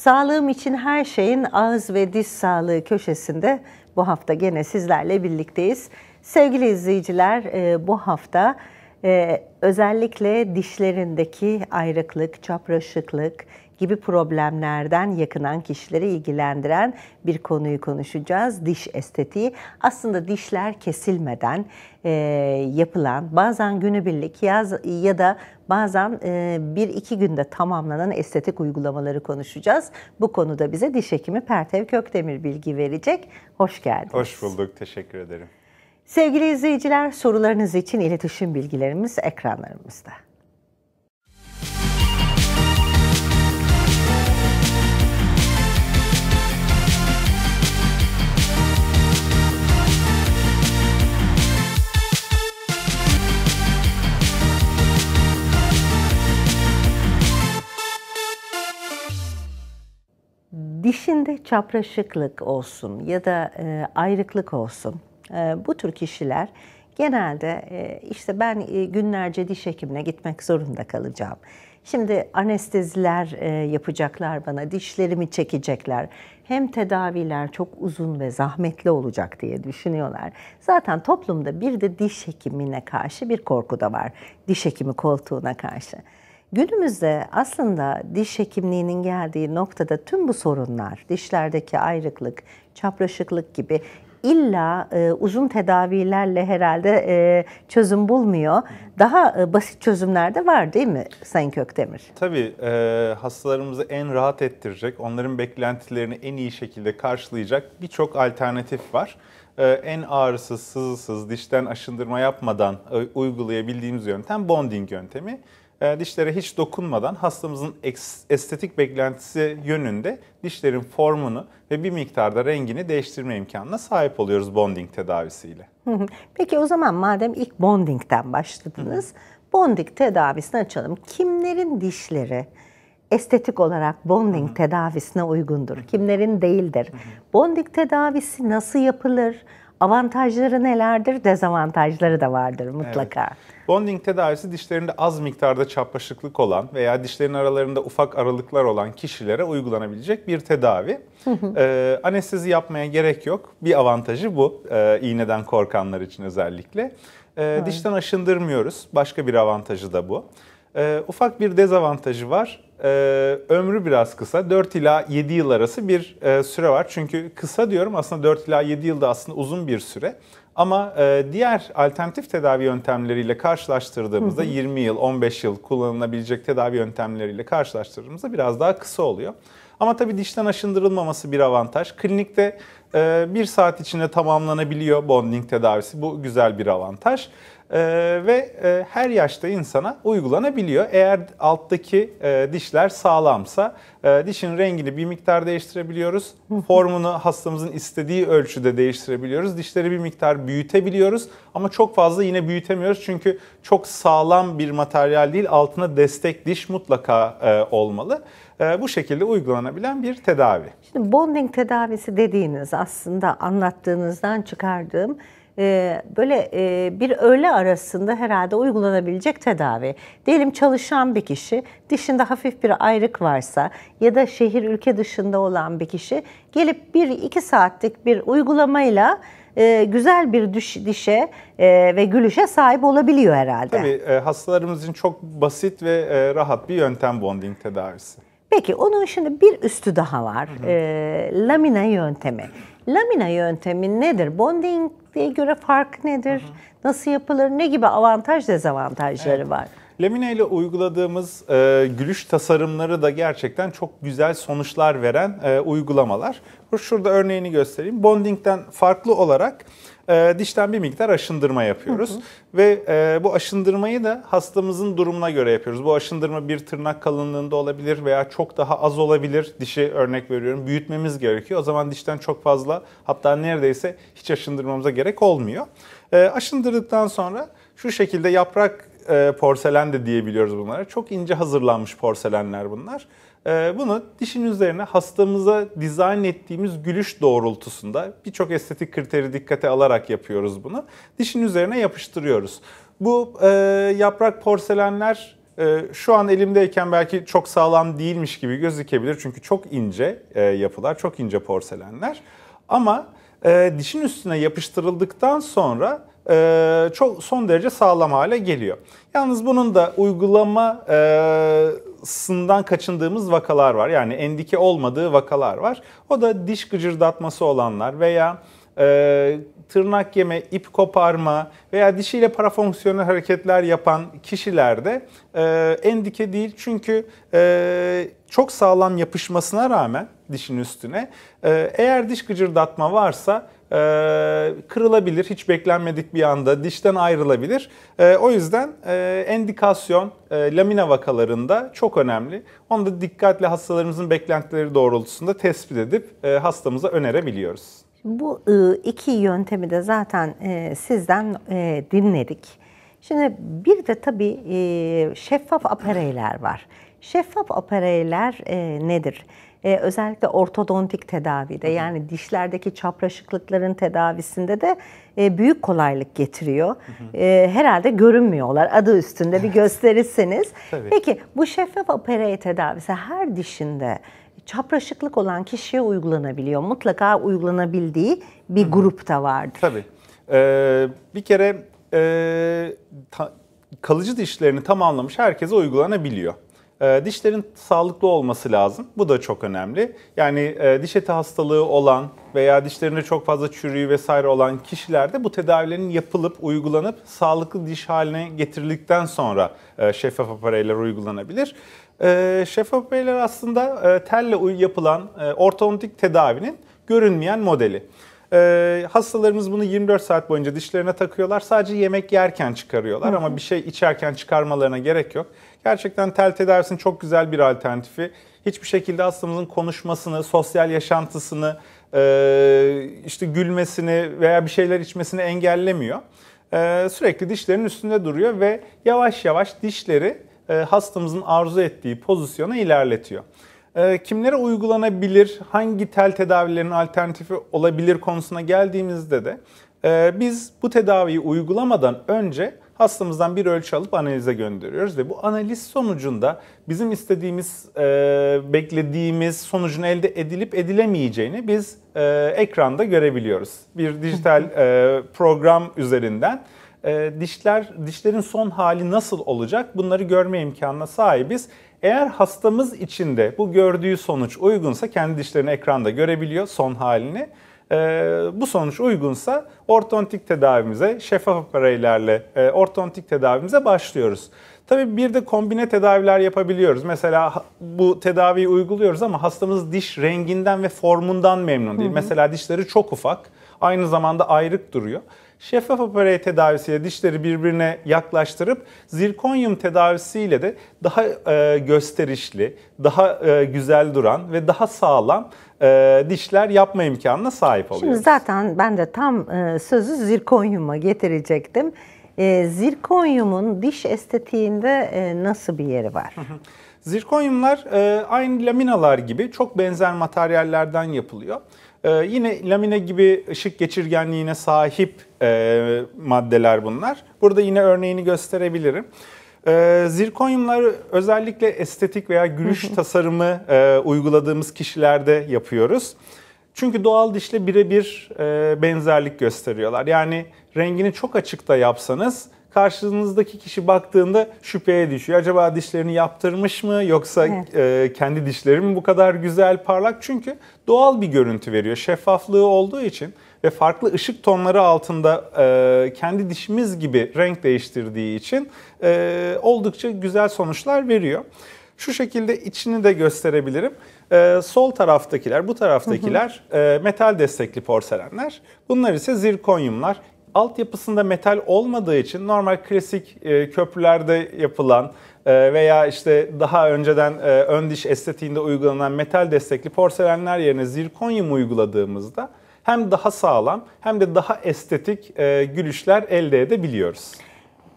Sağlığım için her şeyin ağız ve diş sağlığı köşesinde bu hafta gene sizlerle birlikteyiz. Sevgili izleyiciler e, bu hafta e, özellikle dişlerindeki ayrıklık, çapraşıklık gibi problemlerden yakınan kişileri ilgilendiren bir konuyu konuşacağız. Diş estetiği. Aslında dişler kesilmeden e, yapılan bazen günübirlik yaz ya da bazen e, bir iki günde tamamlanan estetik uygulamaları konuşacağız. Bu konuda bize diş hekimi Pertev Kökdemir bilgi verecek. Hoş geldiniz. Hoş bulduk. Teşekkür ederim. Sevgili izleyiciler sorularınız için iletişim bilgilerimiz ekranlarımızda. Dişinde çapraşıklık olsun ya da e, ayrıklık olsun e, bu tür kişiler genelde e, işte ben e, günlerce diş hekimine gitmek zorunda kalacağım. Şimdi anesteziler e, yapacaklar bana, dişlerimi çekecekler. Hem tedaviler çok uzun ve zahmetli olacak diye düşünüyorlar. Zaten toplumda bir de diş hekimine karşı bir korku da var. Diş hekimi koltuğuna karşı. Günümüzde aslında diş hekimliğinin geldiği noktada tüm bu sorunlar, dişlerdeki ayrıklık, çapraşıklık gibi illa e, uzun tedavilerle herhalde e, çözüm bulmuyor. Daha e, basit çözümler de var değil mi Sayın Kökdemir? Tabii e, hastalarımızı en rahat ettirecek, onların beklentilerini en iyi şekilde karşılayacak birçok alternatif var. E, en ağrısız, sızısız, dişten aşındırma yapmadan e, uygulayabildiğimiz yöntem bonding yöntemi. E, dişlere hiç dokunmadan hastamızın estetik beklentisi yönünde dişlerin formunu ve bir miktarda rengini değiştirme imkanına sahip oluyoruz bonding tedavisiyle. Peki o zaman madem ilk bondingten başladınız, bonding tedavisini açalım. Kimlerin dişleri estetik olarak bonding tedavisine uygundur? Kimlerin değildir? Bonding tedavisi nasıl yapılır? Avantajları nelerdir, dezavantajları da vardır mutlaka. Evet. Bonding tedavisi dişlerinde az miktarda çapraşıklık olan veya dişlerin aralarında ufak aralıklar olan kişilere uygulanabilecek bir tedavi. ee, anestezi yapmaya gerek yok. Bir avantajı bu, ee, iğneden korkanlar için özellikle. Ee, dişten aşındırmıyoruz. Başka bir avantajı da bu. Ee, ufak bir dezavantajı var. Ee, ömrü biraz kısa. 4 ila 7 yıl arası bir e, süre var. Çünkü kısa diyorum aslında 4 ila 7 yılda aslında uzun bir süre. Ama e, diğer alternatif tedavi yöntemleriyle karşılaştırdığımızda hı hı. 20 yıl, 15 yıl kullanılabilecek tedavi yöntemleriyle karşılaştırdığımızda biraz daha kısa oluyor. Ama tabii dişten aşındırılmaması bir avantaj. Klinikte e, bir saat içinde tamamlanabiliyor bonding tedavisi. Bu güzel bir avantaj. Ee, ve e, her yaşta insana uygulanabiliyor. Eğer alttaki e, dişler sağlamsa e, dişin rengini bir miktar değiştirebiliyoruz. Formunu hastamızın istediği ölçüde değiştirebiliyoruz. Dişleri bir miktar büyütebiliyoruz ama çok fazla yine büyütemiyoruz. Çünkü çok sağlam bir materyal değil altına destek diş mutlaka e, olmalı. E, bu şekilde uygulanabilen bir tedavi. Şimdi bonding tedavisi dediğiniz aslında anlattığınızdan çıkardığım böyle e, bir öğle arasında herhalde uygulanabilecek tedavi. Diyelim çalışan bir kişi dişinde hafif bir ayrık varsa ya da şehir ülke dışında olan bir kişi gelip bir iki saatlik bir uygulamayla e, güzel bir düş, dişe e, ve gülüşe sahip olabiliyor herhalde. Tabii hastalarımız için çok basit ve rahat bir yöntem bonding tedavisi. Peki onun şimdi bir üstü daha var. Hı hı. E, lamina yöntemi. Lamina yöntemi nedir? Bonding'e göre fark nedir? Hı. Nasıl yapılır? Ne gibi avantaj dezavantajları evet. var? Lamina ile uyguladığımız e, gülüş tasarımları da gerçekten çok güzel sonuçlar veren e, uygulamalar. Şurada örneğini göstereyim. Bonding'den farklı olarak e, dişten bir miktar aşındırma yapıyoruz. Hı hı. Ve e, bu aşındırmayı da hastamızın durumuna göre yapıyoruz. Bu aşındırma bir tırnak kalınlığında olabilir veya çok daha az olabilir. Dişi örnek veriyorum büyütmemiz gerekiyor. O zaman dişten çok fazla hatta neredeyse hiç aşındırmamıza gerek olmuyor. E, aşındırdıktan sonra şu şekilde yaprak e, porselen de diyebiliyoruz bunlara. Çok ince hazırlanmış porselenler bunlar. E, bunu dişin üzerine hastamıza dizayn ettiğimiz gülüş doğrultusunda birçok estetik kriteri dikkate alarak yapıyoruz bunu. Dişin üzerine yapıştırıyoruz. Bu e, yaprak porselenler Ee, şu an elimdeyken belki çok sağlam değilmiş gibi gözükebilir çünkü çok ince e, yapılar, çok ince porselenler. Ama e, dişin üstüne yapıştırıldıktan sonra e, çok son derece sağlam hale geliyor. Yalnız bunun da uygulamasından kaçındığımız vakalar var. Yani endike olmadığı vakalar var. O da diş gıcırdatması olanlar veya e, tırnak yeme, ip koparma veya dişiyle parafonksiyonel hareketler yapan kişilerde e, endike değil. Çünkü e, çok sağlam yapışmasına rağmen dişin üstüne e, eğer diş gıcırdatma varsa e, kırılabilir. Hiç beklenmedik bir anda dişten ayrılabilir. E, o yüzden e, endikasyon e, lamina vakalarında çok önemli. Onu da dikkatli hastalarımızın beklentileri doğrultusunda tespit edip e, hastamıza önerebiliyoruz. Bu ıı, iki yöntemi de zaten e, sizden e, dinledik. Şimdi bir de tabii e, şeffaf apareyler var. Şeffaf apareyler e, nedir? E, özellikle ortodontik tedavide yani dişlerdeki çapraşıklıkların tedavisinde de e, büyük kolaylık getiriyor. E, herhalde görünmüyorlar adı üstünde bir gösterirseniz. Tabii. Peki bu şeffaf aparey tedavisi her dişinde çapraşıklık olan kişiye uygulanabiliyor. Mutlaka uygulanabildiği bir grup da vardır. Tabii. Ee, bir kere e, ta- kalıcı dişlerini tamamlamış herkese uygulanabiliyor. Ee, dişlerin sağlıklı olması lazım. Bu da çok önemli. Yani e, diş eti hastalığı olan veya dişlerinde çok fazla çürüğü vesaire olan kişilerde bu tedavilerin yapılıp uygulanıp sağlıklı diş haline getirildikten sonra e, şeffaf apareyler uygulanabilir. E, şeffaf apareyler aslında telle yapılan ortodontik tedavinin görünmeyen modeli. Ee, hastalarımız bunu 24 saat boyunca dişlerine takıyorlar. Sadece yemek yerken çıkarıyorlar ama bir şey içerken çıkarmalarına gerek yok. Gerçekten tel tedavisinin çok güzel bir alternatifi. Hiçbir şekilde hastamızın konuşmasını, sosyal yaşantısını, e, işte gülmesini veya bir şeyler içmesini engellemiyor. Ee, sürekli dişlerin üstünde duruyor ve yavaş yavaş dişleri e, hastamızın arzu ettiği pozisyona ilerletiyor. Ee, Kimlere uygulanabilir, hangi tel tedavilerin alternatifi olabilir konusuna geldiğimizde de e, biz bu tedaviyi uygulamadan önce hastamızdan bir ölçü alıp analize gönderiyoruz ve bu analiz sonucunda bizim istediğimiz, e, beklediğimiz sonucun elde edilip edilemeyeceğini biz e, ekranda görebiliyoruz. Bir dijital program üzerinden e, dişler dişlerin son hali nasıl olacak bunları görme imkanına sahibiz. Eğer hastamız için de bu gördüğü sonuç uygunsa kendi dişlerini ekranda görebiliyor son halini. E, bu sonuç uygunsa ortodontik tedavimize, şeffaf apareylerle e, ortodontik tedavimize başlıyoruz. Tabii bir de kombine tedaviler yapabiliyoruz. Mesela bu tedaviyi uyguluyoruz ama hastamız diş renginden ve formundan memnun değil. Mesela dişleri çok ufak, aynı zamanda ayrık duruyor. Şeffaf aparey tedavisiyle dişleri birbirine yaklaştırıp zirkonyum tedavisiyle de daha e, gösterişli, daha e, güzel duran ve daha sağlam e, dişler yapma imkanına sahip Şimdi oluyoruz. zaten ben de tam e, sözü zirkonyuma getirecektim. E, zirkonyumun diş estetiğinde e, nasıl bir yeri var? Zirkonyumlar e, aynı laminalar gibi çok benzer materyallerden yapılıyor. E, yine lamine gibi ışık geçirgenliğine sahip e, maddeler bunlar. Burada yine örneğini gösterebilirim. E, zirkonyumlar özellikle estetik veya gülüş tasarımı e, uyguladığımız kişilerde yapıyoruz. Çünkü doğal dişle birebir e, benzerlik gösteriyorlar. Yani rengini çok açık da yapsanız karşınızdaki kişi baktığında şüpheye düşüyor. Acaba dişlerini yaptırmış mı yoksa Evet. e, kendi dişleri mi bu kadar güzel parlak? Çünkü doğal bir görüntü veriyor. Şeffaflığı olduğu için ve farklı ışık tonları altında e, kendi dişimiz gibi renk değiştirdiği için e, oldukça güzel sonuçlar veriyor. Şu şekilde içini de gösterebilirim. Ee, sol taraftakiler, bu taraftakiler e, metal destekli porselenler. Bunlar ise zirkonyumlar. Altyapısında metal olmadığı için normal klasik e, köprülerde yapılan e, veya işte daha önceden e, ön diş estetiğinde uygulanan metal destekli porselenler yerine zirkonyum uyguladığımızda hem daha sağlam hem de daha estetik e, gülüşler elde edebiliyoruz.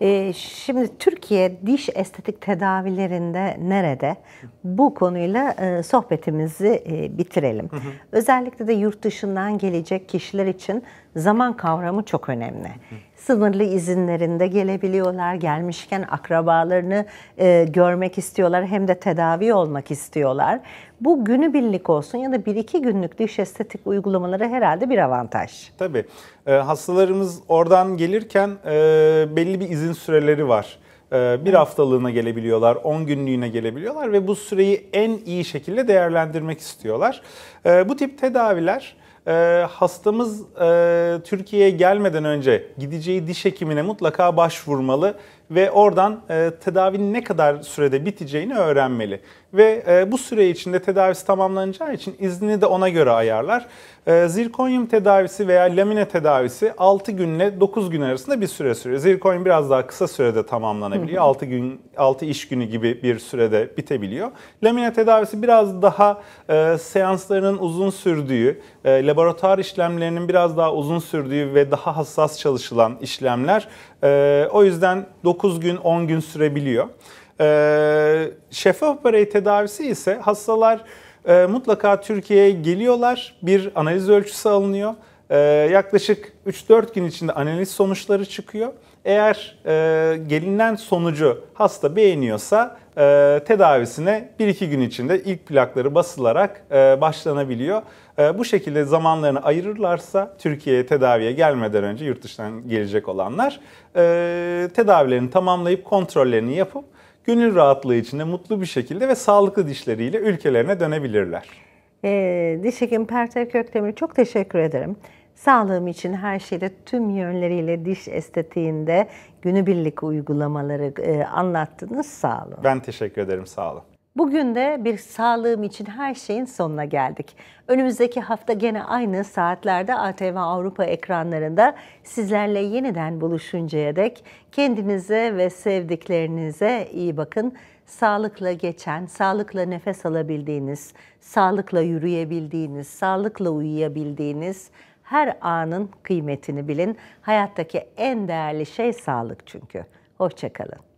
E, şimdi Türkiye diş estetik tedavilerinde nerede? Bu konuyla e, sohbetimizi e, bitirelim. Özellikle de yurt dışından gelecek kişiler için zaman kavramı çok önemli. Sınırlı izinlerinde gelebiliyorlar, gelmişken akrabalarını e, görmek istiyorlar hem de tedavi olmak istiyorlar. Bu günübirlik olsun ya da bir iki günlük diş estetik uygulamaları herhalde bir avantaj. Tabii. E, hastalarımız oradan gelirken e, belli bir izin süreleri var. E, bir haftalığına gelebiliyorlar, 10 günlüğüne gelebiliyorlar ve bu süreyi en iyi şekilde değerlendirmek istiyorlar. E, bu tip tedaviler e, hastamız e, Türkiye'ye gelmeden önce gideceği diş hekimine mutlaka başvurmalı ve oradan e, tedavinin ne kadar sürede biteceğini öğrenmeli. Ve e, bu süre içinde tedavisi tamamlanacağı için iznini de ona göre ayarlar. E, zirkonyum tedavisi veya lamine tedavisi 6 günle 9 gün arasında bir süre sürüyor. Zirkonyum biraz daha kısa sürede tamamlanabiliyor. 6 gün 6 iş günü gibi bir sürede bitebiliyor. Lamine tedavisi biraz daha e, seanslarının uzun sürdüğü, e, laboratuvar işlemlerinin biraz daha uzun sürdüğü ve daha hassas çalışılan işlemler. E, o yüzden 9 gün 10 gün sürebiliyor. Ee, şeffaf böreği tedavisi ise hastalar e, mutlaka Türkiye'ye geliyorlar. Bir analiz ölçüsü alınıyor. Ee, yaklaşık 3-4 gün içinde analiz sonuçları çıkıyor. Eğer e, gelinen sonucu hasta beğeniyorsa e, tedavisine 1-2 gün içinde ilk plakları basılarak e, başlanabiliyor. E, bu şekilde zamanlarını ayırırlarsa Türkiye'ye tedaviye gelmeden önce yurt dışından gelecek olanlar e, tedavilerini tamamlayıp kontrollerini yapıp gönül rahatlığı içinde mutlu bir şekilde ve sağlıklı dişleriyle ülkelerine dönebilirler. Ee, diş hekimi Pertev Köktemir çok teşekkür ederim. Sağlığım için her şeyde tüm yönleriyle diş estetiğinde günübirlik uygulamaları e, anlattınız. Sağ olun. Ben teşekkür ederim, sağ olun. Bugün de bir sağlığım için her şeyin sonuna geldik. Önümüzdeki hafta gene aynı saatlerde ATV Avrupa ekranlarında sizlerle yeniden buluşuncaya dek kendinize ve sevdiklerinize iyi bakın. Sağlıkla geçen, sağlıkla nefes alabildiğiniz, sağlıkla yürüyebildiğiniz, sağlıkla uyuyabildiğiniz her anın kıymetini bilin. Hayattaki en değerli şey sağlık çünkü. Hoşçakalın.